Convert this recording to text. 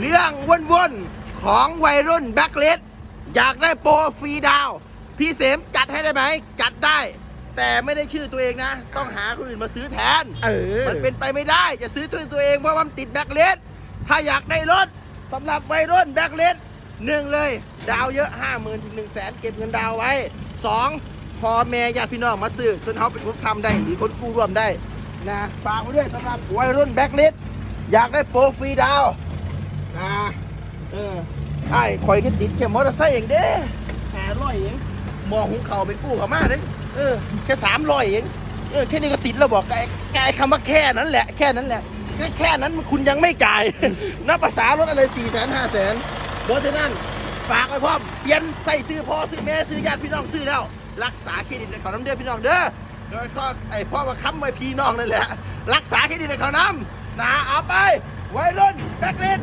เรื่องวนๆของวัยรุ่นแบ็คเลสอยากได้โปรฟรีดาวน์พี่เสมจัดให้ได้ไหม จัดได้ แต่ไม่ได้ชื่อตัวเองนะ ต้องหาคนอื่นมาซื้อแทน เออ มันเป็นไปไม่ได้ จะซื้อตัวตัวเองเพราะว่ามันติดแบ็คเลสถ้าอยากได้รถสำหรับวัยรุ่นแบ็คเลสหนึ่งเลย ดาวเยอะ 5 0,000ถึง1 0 0 0 0แสนเก็บเงินดาวไว้สองพอแม่ญาติพี่น้องมาซื้อส่วนเขาเป็นคนทำได้หรือคนกู้ร่วมได้นะฝากไว้ด้วยสำหรับวัยรุ่นแบ็คเลสอยากได้โปรฟรีดาวนะ เออไอ้คอยแค่ติดแค่มอเตอร์ไซค์เองเด้หาร้อยเองมอหุงเขาไปกู้เขามาเด้เออแค่สามร้อยเองเออแค่นี้ก็ติดแล้วบอกไอ้ไอ้คำว่าแค่นั้นแหละ แค่นั้นแหละแค่แค่นั้นคุณยังไม่จ่ายนับภาษารถอะไรสี่แสนห้าแสนเพราะฉะนั้นฝากไว้พร้อเปลี่ยนใส่ซื้อพ่อซื้อแม่ซื้อญาติพี่น้องซื้อแล้ว รักษาเครดิตในเขาน้ำเด้อพี่น้องเด้อโดยก็ไอ้พ่อมาค้ำไว้พี่น้องนั่นแหละ รักษาเครดิตในเขาน้ำนะเอาไปไว้รุ่นแบ็คเลน